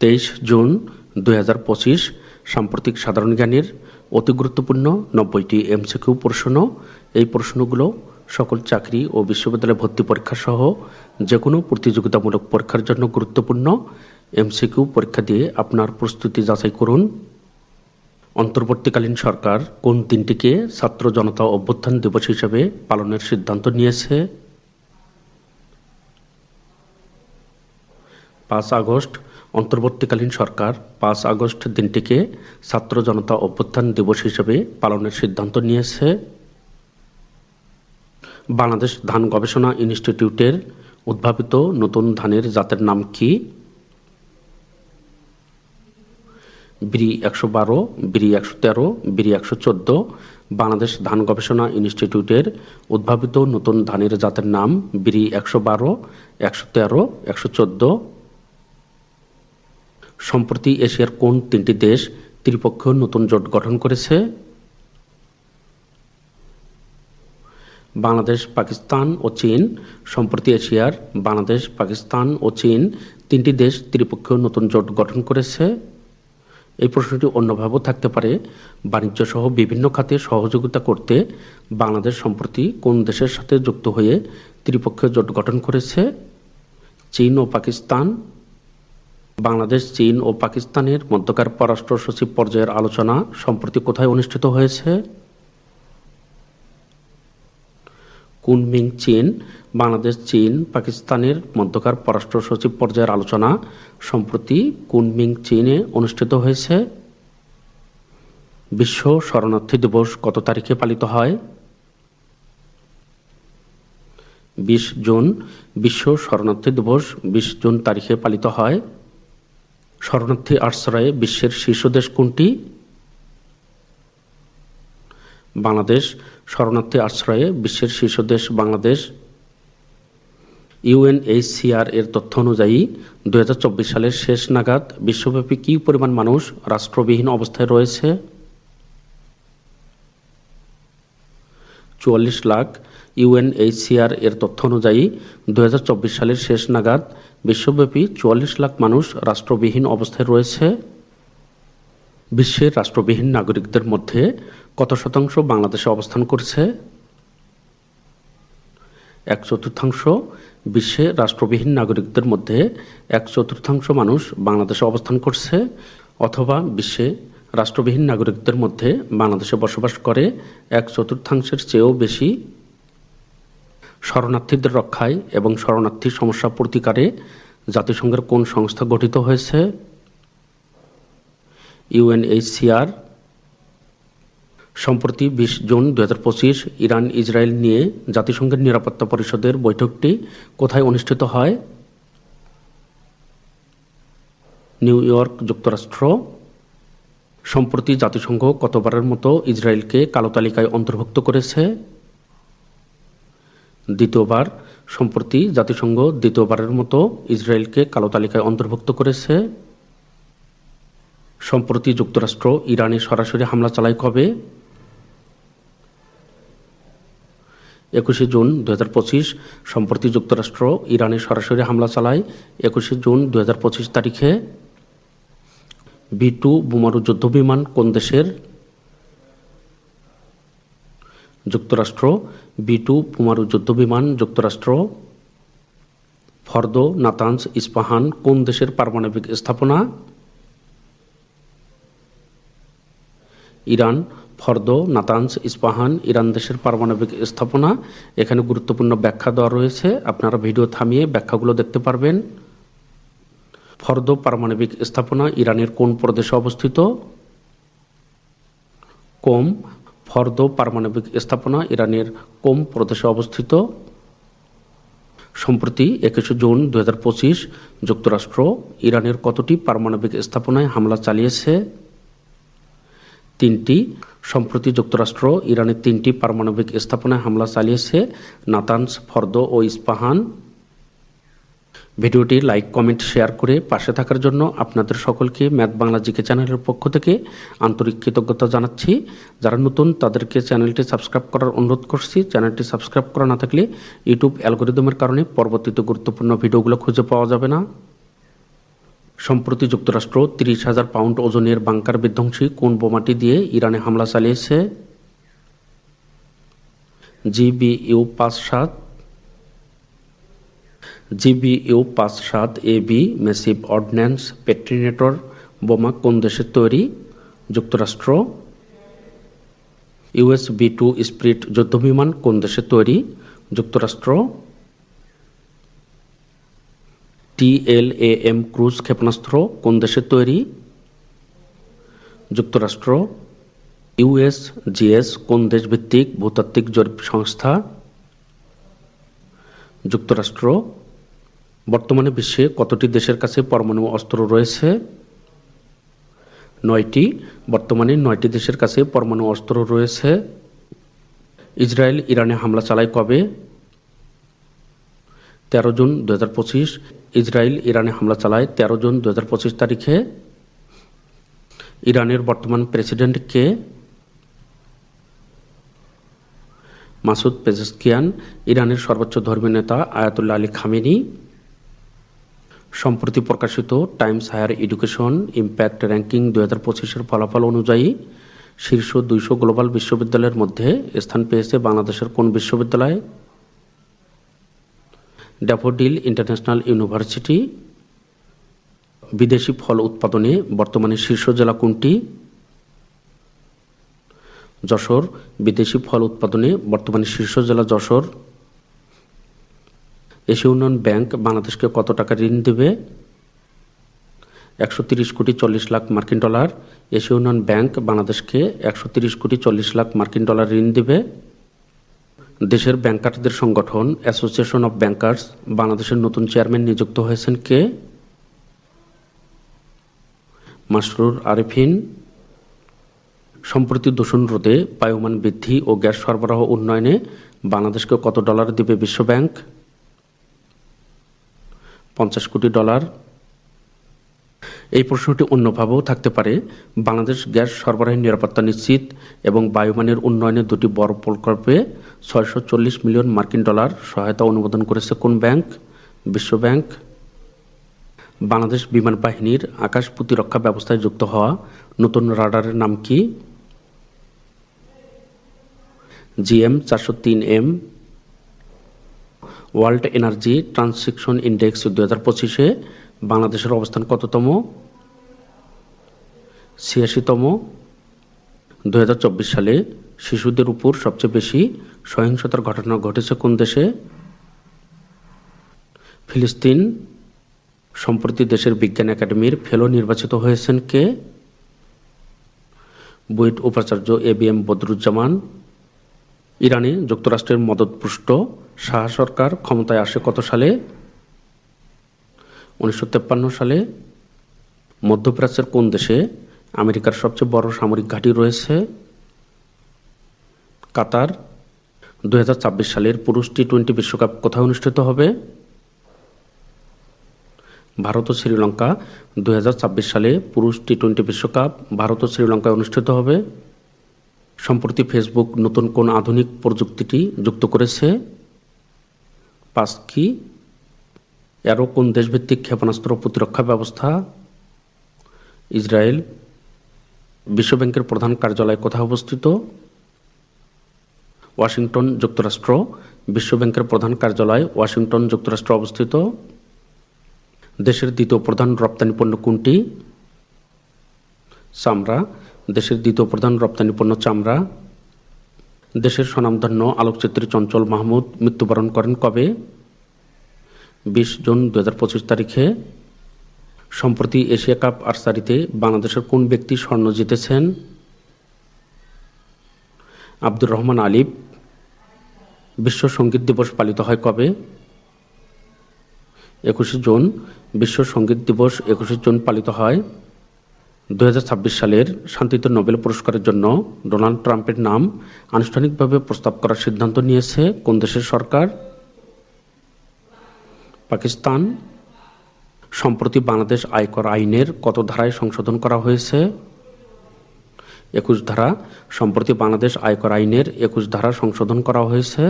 তেইশ জুন দুই হাজার পঁচিশ, সাম্প্রতিক সাধারণ জ্ঞানের অতি গুরুত্বপূর্ণ নব্বইটি এমসিকিউ প্রশ্ন। এই প্রশ্নগুলো সকল চাকরি ও বিশ্ববিদ্যালয় ভর্তি পরীক্ষা সহ যে কোনো প্রতিযোগিতামূলক পরীক্ষার জন্য গুরুত্বপূর্ণ এমসিকিউ পরীক্ষা দিয়ে আপনার প্রস্তুতি যাচাই করুন। অন্তর্বর্তীকালীন সরকার কোন দিনটিকে ছাত্র জনতা অভ্যুত্থান দিবস হিসেবে পালনের সিদ্ধান্ত নিয়েছে? পাঁচ আগস্ট অন্তর্বর্তীকালীন সরকার পাঁচ আগস্ট দিনটিকে ছাত্র জনতা অভ্যুত্থান দিবস হিসেবে পালনের সিদ্ধান্ত নিয়েছে। বাংলাদেশ ধান গবেষণা ইনস্টিটিউটের উদ্ভাবিত নতুন ধানের জাতের নাম কি? বিড়ি একশো বারো, বিড়ি একশো তেরো, বিড়ি একশো চোদ্দ। বাংলাদেশ ধান গবেষণা ইনস্টিটিউটের উদ্ভাবিত নতুন ধানের জাতের নাম বিড়ি একশো বারো, একশো তেরো, একশো চোদ্দ। সম্প্রতি এশিয়ার কোন তিনটি দেশ ত্রিপক্ষীয় নতুন জোট গঠন করেছে? বাংলাদেশ, পাকিস্তান ও চীন। সম্প্রতি এশিয়ার বাংলাদেশ, পাকিস্তান ও চীন তিনটি দেশ ত্রিপক্ষীয় নতুন জোট গঠন করেছে। এই প্রশ্নটি অন্যভাবেও থাকতে পারে। বাণিজ্য সহ বিভিন্ন খাতে সহযোগিতা করতে বাংলাদেশ সম্প্রতি কোন দেশের সাথে যুক্ত হয়ে ত্রিপক্ষীয় জোট গঠন করেছে? চীন ও পাকিস্তান বাংলাদেশ, চীন ও পাকিস্তানের মধ্যকার পররাষ্ট্র সচিব পর্যায়ের আলোচনা সম্প্রতি কোথায় অনুষ্ঠিত হয়েছে? কুনমিং, চীন, বাংলাদেশ, চীন, পাকিস্তানের মধ্যকার পররাষ্ট্র সচিব পর্যায়ের আলোচনা সম্প্রতি কুনমিং, চীনে অনুষ্ঠিত হয়েছে। বিশ্ব শরণার্থী দিবস কত তারিখে পালিত হয়? বিশ জুন, বিশ্ব শরণার্থী দিবস বিশ জুন তারিখে পালিত হয়। শরণার্থী আশ্রয়ে বিশ্বের শীর্ষ দেশ কোনটি? বাংলাদেশ, শরণার্থী আশ্রয়ে বিশ্বের শীর্ষ দেশ বাংলাদেশ ইউএনএইচসিআর এর তথ্য অনুযায়ী দু হাজার চব্বিশ সালের শেষ নাগাদ বিশ্বব্যাপী কী পরিমাণ মানুষ রাষ্ট্রবিহীন অবস্থায় রয়েছে? চুয়াল্লিশ লাখ ইউএনএইচসিআর এর তথ্য অনুযায়ী, দুই হাজার চব্বিশ সালের শেষ নাগাদ বিশ্বব্যাপী চুয়াল্লিশ লাখ মানুষ রাষ্ট্রবিহীন অবস্থায় রয়েছে। বিশ্বের রাষ্ট্রবিহীন নাগরিকদের মধ্যে কত শতাংশ বাংলাদেশে অবস্থান করছে? এক চতুর্থাংশ বিশ্বে রাষ্ট্রবিহীন নাগরিকদের মধ্যে এক চতুর্থাংশ মানুষ বাংলাদেশে অবস্থান করছে, অথবা বিশ্বে রাষ্ট্রবিহীন নাগরিকদের মধ্যে বাংলাদেশে বসবাস করে এক চতুর্থাংশের চেয়েও বেশি। শরণার্থীদের রক্ষায় এবং শরণার্থী সমস্যা প্রতিকারে জাতিসংঘের কোন সংস্থা গঠিত হয়েছে? ইউএনএইচসিআর। সম্প্রতি বিশ জুন দু হাজার পঁচিশ ইরান ইসরায়েল নিয়ে জাতিসংঘের নিরাপত্তা পরিষদের বৈঠকটি কোথায় অনুষ্ঠিত হয়? নিউ ইয়র্ক যুক্তরাষ্ট্র। সম্প্রতি জাতিসংঘ কতবারের মতো ইসরায়েলকে কালো তালিকায় অন্তর্ভুক্ত করেছে? দ্বিতীয়বার সম্প্রতি জাতিসংঘ দ্বিতীয়বারের মতো ইসরায়েলকে কালো তালিকায় অন্তর্ভুক্ত করেছে। সম্প্রতি যুক্তরাষ্ট্র ইরানে সরাসরি হামলা চালায় কবে? একুশে জুন দু সম্প্রতি যুক্তরাষ্ট্র ইরানে সরাসরি হামলা চালায় একুশে জুন দুহাজার পঁচিশ তারিখে। বি টু বোমারু যুদ্ধবিমান কোন দেশের? যুক্তরাষ্ট্র বি টু বোমারু যুদ্ধবিমান, যুক্তরাষ্ট্র। ফর্দো নাতাঞ্জ ইস্পাহান, কোন দেশের পারমাণবিক স্থাপনা? ইরান, ফর্দ নাতাঞ্জ ইস্পাহান, ইরান দেশের পারমাণবিক স্থাপনা। এখানে গুরুত্বপূর্ণ ব্যাখ্যা দেওয়া রয়েছে। আপনারা ভিডিও থামিয়ে ব্যাখ্যাগুলো দেখতে পারবেন। ফর্দ পারমাণবিক স্থাপনা ইরানের কোন প্রদেশে অবস্থিত? কোম ফর্দ পারমাণবিক স্থাপনা ইরানের কোম প্রদেশে অবস্থিত? সম্প্রতি একুশে জুন দুহাজার পঁচিশ যুক্তরাষ্ট্র ইরানের কতটি পারমাণবিক স্থাপনায় হামলা চালিয়েছে? তিনটি। সম্প্রতি যুক্তরাষ্ট্র ইরানের তিনটি পারমাণবিক স্থাপনায় হামলা চালিয়েছে নাতানস, ফর্দ ও ইস্পাহান। ভিডিওটি লাইক, কমেন্ট, শেয়ার করে পাশে থাকার জন্য আপনাদের সকলকে ম্যাথ বাংলা জিকে চ্যানেলের পক্ষ থেকে আন্তরিক কৃতজ্ঞতা জানাচ্ছি। যারা নতুন, তাদেরকে চ্যানেলটি সাবস্ক্রাইব করার অনুরোধ করছি। চ্যানেলটি সাবস্ক্রাইব করা না থাকলে ইউটিউব অ্যালগোরিদমের কারণে পরবর্তীতে গুরুত্বপূর্ণ ভিডিওগুলো খুঁজে পাওয়া যাবে না। সম্প্রতি যুক্তরাষ্ট্র তিরিশ হাজার পাউন্ড ওজনের বাংকার বিধ্বংসী কোন বোমাটি দিয়ে ইরানে হামলা চালিয়েছে? জিবিইউ পাঁচ সাত জিবিইউ পাঁচ সাত A B massive ordnance penetrator বোমা কোন দেশের তৈরি? যুক্তরাষ্ট্র। ইউএস বি টু স্প্রিট যুদ্ধবিমান কোন দেশের তৈরি? যুক্তরাষ্ট্র। টিএলএএম ক্রুজ ক্ষেপণাস্ত্র কোন দেশে তৈরি? যুক্তরাষ্ট্র। ইউএসজিএস কোন দেশভিত্তিক ভূতাত্ত্বিক জরিপ সংস্থা? যুক্তরাষ্ট্র। বর্তমানে বিশ্বে কতটি দেশের কাছে পরমাণু অস্ত্র রয়েছে? নয়টি। বর্তমানে নয়টি দেশের কাছে পরমাণু অস্ত্র রয়েছে। ইসরায়েল ইরানে হামলা চালায় কবে? তেরো জুন দু হাজার পঁচিশ। ইসরায়েল ইরানে হামলা চালায় তেরো জুন দু হাজার পঁচিশ তারিখে। ইরানের বর্তমান প্রেসিডেন্ট কে? মাসুদ পেজেস্কিয়ান। ইরানের সর্বোচ্চ ধর্মীয় নেতা আয়াতুল্লাহ আলী খামেনি। সম্প্রতি প্রকাশিত Times Higher Education Impact ranking দু হাজার পঁচিশের ফলাফল অনুযায়ী শীর্ষ দুইশো গ্লোবাল বিশ্ববিদ্যালয়ের মধ্যে স্থান পেয়েছে বাংলাদেশের কোন বিশ্ববিদ্যালয়? Daffodil International University. বিদেশি ফল উৎপাদনে বর্তমানে শীর্ষ জেলা কোনটি? যশোর। বিদেশি ফল উৎপাদনে বর্তমানে শীর্ষ জেলা যশোর। এশিয়া উন্নয়ন ব্যাংক বাংলাদেশকে কত টাকা ঋণ দেবে? একশো তিরিশ কোটি চল্লিশ লাখ মার্কিন ডলার। এশিয়া উন্নয়ন ব্যাংক বাংলাদেশকে একশো তিরিশ কোটি চল্লিশ লাখ মার্কিন ডলার ঋণ দেবে। দেশের ব্যাংকারদের সংগঠন অ্যাসোসিয়েশন অব ব্যাংকার্স বাংলাদেশের নতুন চেয়ারম্যান নিযুক্ত হয়েছেন কে? মাসরুর আরেফিন। সম্প্রতি দূষণ রোধে বায়ুমান বৃদ্ধি ও গ্যাস সরবরাহ উন্নয়নে বাংলাদেশকে কত ডলার দেবে বিশ্বব্যাংক? পঞ্চাশ কোটি ডলার। এই প্রশ্নটি অন্যভাবেও থাকতে পারে। বাংলাদেশ গ্যাস সরবরাহের নিরাপত্তা নিশ্চিত এবং বায়ুমানের উন্নয়নে দুটি বড় প্রকল্পে ছয়শো চল্লিশ মিলিয়ন মার্কিন ডলার সহায়তা অনুমোদন করেছে কোন ব্যাংক? বিশ্ব ব্যাংক বাংলাদেশ বিমান বাহিনীর আকাশ প্রতিরক্ষা ব্যবস্থায় যুক্ত হওয়া নতুন রাডারের নাম কি? জিএম চারশো তিন M. World Energy Transition Index দু হাজার পঁচিশে বাংলাদেশের অবস্থান কততম? ছিয়াশিতম। দু হাজার চব্বিশ সালে শিশুদের উপর সবচেয়ে বেশি সহিংসতার ঘটনা ঘটেছে কোন দেশে? ফিলিস্তিন। সম্প্রতি দেশের বিজ্ঞান একাডেমির ফেলো নির্বাচিত হয়েছেন কে? বুয়েট উপাচার্য এ বি এম বদরুজ্জামান। ইরানে যুক্তরাষ্ট্রের মদতপুষ্ট শাহ সরকার ক্ষমতায় আসে কত সালে? উনিশশো সালে। মধ্যপ্রাচ্যের কোন দেশে আমেরিকার সবচেয়ে বড় সামরিক ঘাঁটি রয়েছে? কাতার। দু হাজার ছাব্বিশ সালের পুরুষ টি টোয়েন্টি বিশ্বকাপ কোথায় অনুষ্ঠিত হবে? ভারত ও শ্রীলঙ্কা। দুই হাজার ছাব্বিশ সালে পুরুষ টি টোয়েন্টি বিশ্বকাপ ভারত ও শ্রীলঙ্কায় অনুষ্ঠিত হবে। সম্প্রতি ফেসবুক নতুন কোন আধুনিক প্রযুক্তিটি যুক্ত করেছে? পাসকি এরও কোন দেশভিত্তিক ক্ষেপণাস্ত্র প্রতিরক্ষা ব্যবস্থা? ইসরায়েল বিশ্বব্যাংকের প্রধান কার্যালয় কোথায় অবস্থিত? ওয়াশিংটন যুক্তরাষ্ট্র বিশ্বব্যাংকের প্রধান কার্যালয় ওয়াশিংটন যুক্তরাষ্ট্র অবস্থিত? দেশের দ্বিতীয় প্রধান রপ্তানি পণ্য কোনটি? চামড়া দেশের দ্বিতীয় প্রধান রপ্তানি পণ্য চামড়া। দেশের স্বনামধন্য আলোকচিত্রী চঞ্চল মাহমুদ মৃত্যুবরণ করেন কবে? বিশ জুন দু হাজার পঁচিশ তারিখে। সম্প্রতি এশিয়া কাপ আর্সারিতে বাংলাদেশের কোন ব্যক্তি স্বর্ণ জিতেছেন? আব্দুর রহমান আলিফ। বিশ্ব সংগীত দিবস পালিত হয় কবে? একুশে জুন। বিশ্ব সংগীত দিবস একুশে জুন পালিত হয়। দু হাজার ছাব্বিশ সালের শান্তিতে নোবেল পুরস্কারের জন্য ডোনাল্ড ট্রাম্পের নাম আনুষ্ঠানিকভাবে প্রস্তাব করার সিদ্ধান্ত নিয়েছে কোন দেশের সরকার? পাকিস্তান। সম্প্রতি বাংলাদেশ আয়কর আইনের কত ধারায় সংশোধন করা হয়েছে? একুশ ধারা। সম্প্রতি বাংলাদেশ আয়কর আইনের একুশ ধারা সংশোধন করা হয়েছে।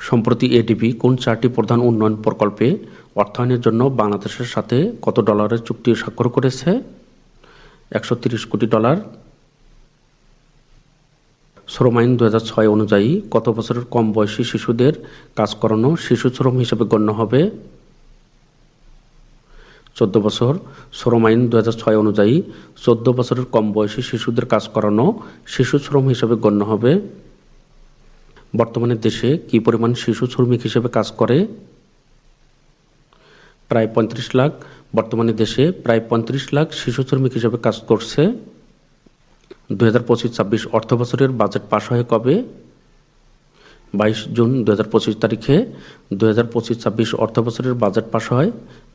সম্প্রতি এডিবি কোন চারটি প্রধান উন্নয়ন প্রকল্পে অর্থায়নের জন্য বাংলাদেশের সাথে কত ডলারের চুক্তি স্বাক্ষর করেছে? একশো কোটি ডলার। শ্রম আইন দু ছয় অনুযায়ী কত বছরের কম বয়সী শিশুদের কাজ করানো শিশু শ্রম হিসেবে গণ্য হবে? চোদ্দ বছর। শ্রম আইন দু ছয় অনুযায়ী চোদ্দ বছরের কম বয়সী শিশুদের কাজ করানো শিশু শ্রম হিসেবে গণ্য হবে। বর্তমানে দেশে কি পরিমাণ শিশু শ্রমিক হিসেবে কাজ করে? প্রায় পঁয়ত্রিশ লাখ বর্তমানে দেশে প্রায় পঁয়ত্রিশ লাখ শিশু শ্রমিক হিসেবে কাজ করছে। দুই হাজার পঁচিশ ছাব্বিশ অর্থ বছরের বাজেট পাশ হয় কবে? বাইশ জুন দু হাজার পঁচিশ তারিখে দু হাজার পঁচিশ ছাব্বিশ অর্থ বছরের বাজেট পাশ হয়।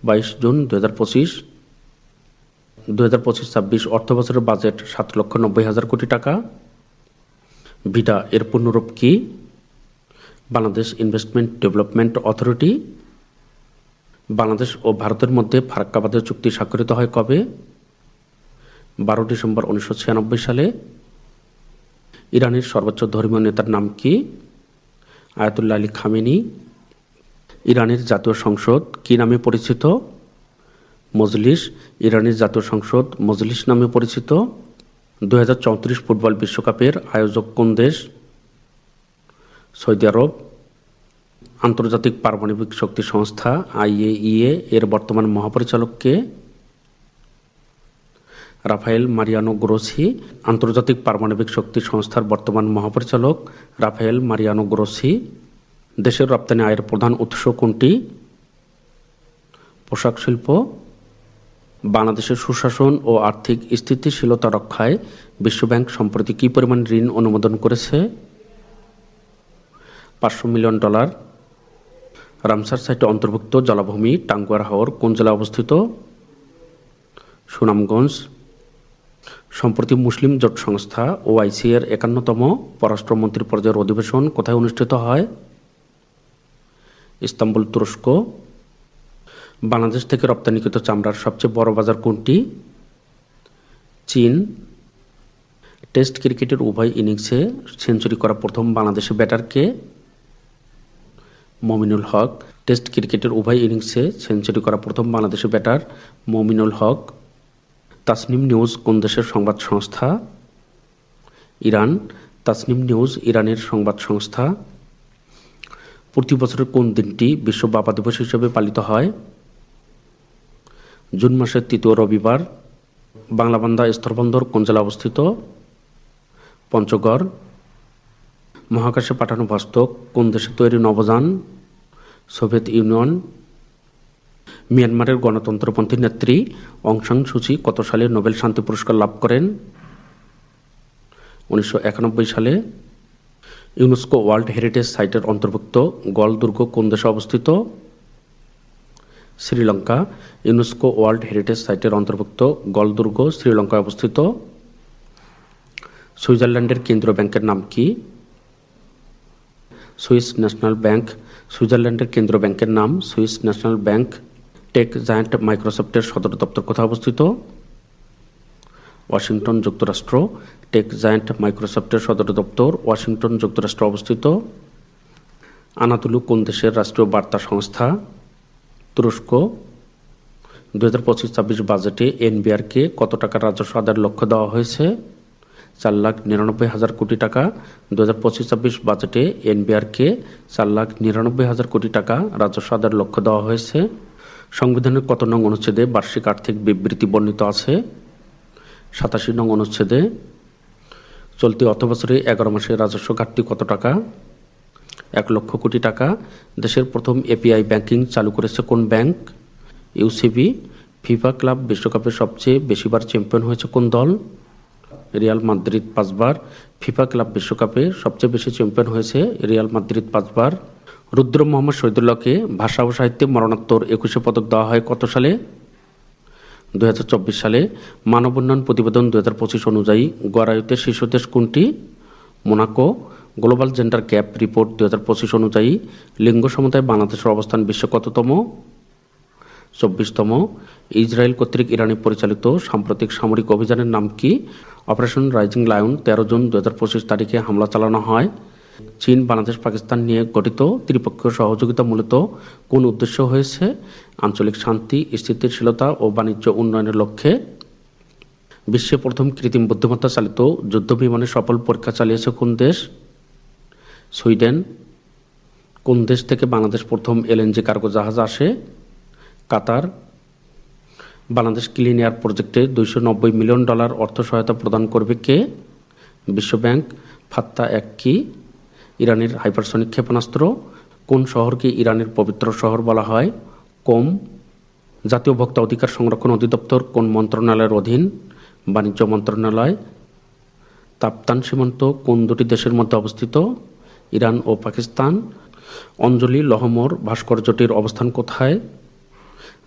বাইশ জুন দু হাজার পঁচিশ দু হাজার পঁচিশ ছাব্বিশ অর্থ বছরের বাজেট সাত লক্ষ নব্বই হাজার কোটি টাকা। ভিটা এর পূর্ণরূপ কি? Bangladesh investment development authority Bangladesh ও ভারতের মধ্যে ফারাক্কাবাদের চুক্তি স্বাক্ষরিত হয় কবে? বারো ডিসেম্বর উনিশশো ছিয়ানব্বই সালে। ইরানের সর্বোচ্চ ধর্মীয় নেতার নাম কি? Ayatollah Ali Khamenei. ইরানের জাতীয় সংসদ কি নামে পরিচিত? মজলিস, ইরানের জাতীয় সংসদ মজলিস নামে পরিচিত। দু হাজার চৌত্রিশ ফুটবল বিশ্বকাপের আয়োজক কোন দেশ? সৌদি আরব আন্তর্জাতিক পারমাণবিক শক্তি সংস্থা, আইএইএ, এর বর্তমান মহাপরিচালককে রাফায়েল মারিয়ানো গ্রোসি, আন্তর্জাতিক পারমাণবিক শক্তি সংস্থার বর্তমান মহাপরিচালক রাফায়েল মারিয়ানো গ্রোসি, দেশের রপ্তানি আয়ের প্রধান উৎস কোনটি? পোশাক শিল্প, বাংলাদেশের সুশাসন ও আর্থিক স্থিতিশীলতা রক্ষায় বিশ্বব্যাংক সম্প্রতি কী পরিমাণ ঋণ অনুমোদন করেছে? পাঁচশো মিলিয়ন ডলার রামসার সাইটে অন্তর্ভুক্ত জলাভূমি টাঙ্গুয়ার হাওর কোন জেলায় অবস্থিত? সুনামগঞ্জ। সম্প্রতি মুসলিম জোট সংস্থা ওআইসি এর একান্নতম পররাষ্ট্রমন্ত্রী পর্যায়ের অধিবেশন কোথায় অনুষ্ঠিত হয়? ইস্তাম্বুল তুরস্ক। বাংলাদেশ থেকে রপ্তানিকৃত চামড়ার সবচেয়ে বড় বাজার কোনটি? চীন। টেস্ট ক্রিকেটের উভয় ইনিংসে সেঞ্চুরি করা প্রথম বাংলাদেশি ব্যাটারকে মমিনুল হক। টেস্ট ক্রিকেটের উভয় ইনিংসে সেঞ্চুরি করা প্রথম Bangladeshi batter Mominul Haque. Tasnim news কোন দেশের সংবাদ সংস্থা? ইরান। তাসনিম নিউজ ইরানের সংবাদ সংস্থা। প্রতি বছরের কোন দিনটি বিশ্ব বাবা দিবস হিসেবে পালিত হয়? জুন মাসের তৃতীয় রবিবার, বাংলাবান্ধা স্থলবন্দর কোন জেলা অবস্থিত? পঞ্চগড়। মহাকাশে পাঠানো বাস্তব কোন দেশে তৈরি নবযান? Soviet union. মিয়ানমারের গণতন্ত্রপন্থী নেত্রী অং সান সুচি কত সালে নোবেল শান্তি পুরস্কার লাভ করেন? উনিশশো একানব্বই সালে। ইউনেস্কো ওয়ার্ল্ড হেরিটেজ সাইটের অন্তর্ভুক্ত গল দুর্গ কোন দেশে অবস্থিত? শ্রীলঙ্কা। ইউনেস্কো ওয়ার্ল্ড হেরিটেজ সাইটের অন্তর্ভুক্ত গল দুর্গ শ্রীলঙ্কায় অবস্থিত। সুইজারল্যান্ডের কেন্দ্রীয় ব্যাংকের নাম কি? সুইস ন্যাশনাল ব্যাংক, সুইজারল্যান্ডের কেন্দ্রীয় ব্যাংকের নাম Swiss National Bank, tech giant মাইক্রোসফটের সদর দপ্তর কোথায় অবস্থিত? ওয়াশিংটন যুক্তরাষ্ট্র, টেক জায়ান্ট মাইক্রোসফটের সদর দপ্তর ওয়াশিংটন যুক্তরাষ্ট্র অবস্থিত। আনাতুলু কোন দেশের রাষ্ট্রীয় বার্তা সংস্থা? তুরস্ক। দু হাজার পঁচিশ ছাব্বিশ বাজেটে এনবিআরকে কত টাকা রাজস্ব আদায়ের লক্ষ্য দেওয়া হয়েছে? চার লাখ নিরানব্বই হাজার কোটি টাকা। দু হাজার পঁচিশ ছাব্বিশ বাজেটে এনবিআরকে চার লাখ নিরানব্বই হাজার কোটি টাকা রাজস্ব আদায়ের লক্ষ্য দেওয়া হয়েছে। সংবিধানের কত নং অনুচ্ছেদে বার্ষিক আর্থিক বিবৃতি বর্ণিত আছে? সাতাশি নং অনুচ্ছেদে চলতি অর্থ বছরে এগারো মাসে রাজস্ব ঘাটতি কত টাকা? এক লক্ষ কোটি টাকা। দেশের প্রথম এপিআই ব্যাংকিং চালু করেছে কোন ব্যাংক? ইউসিবি, ফিফা ক্লাব, বিশ্বকাপে সবচেয়ে বেশিবার চ্যাম্পিয়ন হয়েছে কোন দল? রিয়াল মাদ্রিদ পাঁচবার। ফিফা ক্লাব বিশ্বকাপে সবচেয়ে বেশি চ্যাম্পিয়ন হয়েছে রিয়াল মাদ্রিদ পাঁচবার। রুদ্র মোহাম্মদ শহীদুল্লাহকে ভাষা ও সাহিত্যে মরণোত্তর একুশে পদক দেওয়া হয় কত সালে? দু হাজার চব্বিশ সালে মানব উন্নয়ন প্রতিবেদন দু হাজার পঁচিশ অনুযায়ী গড়ায়ুতে শীর্ষ দেশ কোনটি? Monaco. Global gender gap report দু হাজার পঁচিশ অনুযায়ী লিঙ্গ সমতায় বাংলাদেশের অবস্থান বিশ্বে কততম? চব্বিশতম ইসরায়েল কর্তৃক ইরানি পরিচালিত সাম্প্রতিক সামরিক অভিযানের নাম কি? অপারেশন রাইজিং লায়ন, তেরো জুন দুই হাজার পঁচিশ তারিখে হামলা চালানো হয়। চীন, বাংলাদেশ, পাকিস্তান নিয়ে গঠিত ত্রিপক্ষীয় সহযোগিতা মূলত কোন উদ্দেশ্য হয়েছে? আঞ্চলিক শান্তি, স্থিতিশীলতা ও বাণিজ্য উন্নয়নের লক্ষ্যে। বিশ্বে প্রথম কৃত্রিম বুদ্ধিমত্তা চালিত যুদ্ধ বিমানে সফল পরীক্ষা চালিয়েছে কোন দেশ? সুইডেন। কোন দেশ থেকে বাংলাদেশ প্রথম এলএনজি কার্গো জাহাজ আসে? কাতার, বাংলাদেশ ক্লিন এয়ার প্রজেক্টে দুইশো নব্বই মিলিয়ন ডলার অর্থ সহায়তা প্রদান করবে কে? বিশ্বব্যাংক, ফাত্তা এক কি? ইরানের হাইপারসনিক ক্ষেপণাস্ত্র, কোন শহরকে ইরানের পবিত্র শহর বলা হয়? কোম, জাতীয় ভোক্তা অধিকার সংরক্ষণ অধিদপ্তর, কোন মন্ত্রণালয়ের অধীন? বাণিজ্য মন্ত্রণালয়, তাপ্তান সীমান্ত, কোন দুটি দেশের মধ্যে অবস্থিত? ইরান ও পাকিস্তান, অঞ্জলি, লহমর, ভাস্কর্যটির অবস্থান কোথায়?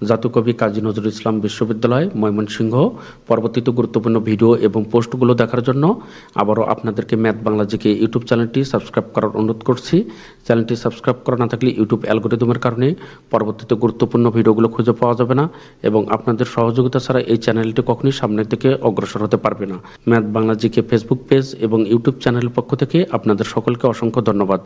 জাতীয় কবি কাজী নজরুল ইসলাম বিশ্ববিদ্যালয়, ময়মনসিংহ। পরবর্তীতে গুরুত্বপূর্ণ ভিডিও এবং পোস্টগুলো দেখার জন্য আবারও আপনাদেরকে ম্যাথ বাংলা জিকে ইউটিউব চ্যানেলটি সাবস্ক্রাইব করার অনুরোধ করছি। চ্যানেলটি সাবস্ক্রাইব করা না থাকলে ইউটিউব অ্যালগোরিদমের কারণে পরবর্তীতে গুরুত্বপূর্ণ ভিডিওগুলো খুঁজে পাওয়া যাবে না এবং আপনাদের সহযোগিতা ছাড়া এই চ্যানেলটি কখনোই সামনের দিকে অগ্রসর হতে পারবে না। Math Bangla GK Facebook page এবং ইউটিউব চ্যানেলের পক্ষ থেকে আপনাদের সকলকে অসংখ্য ধন্যবাদ।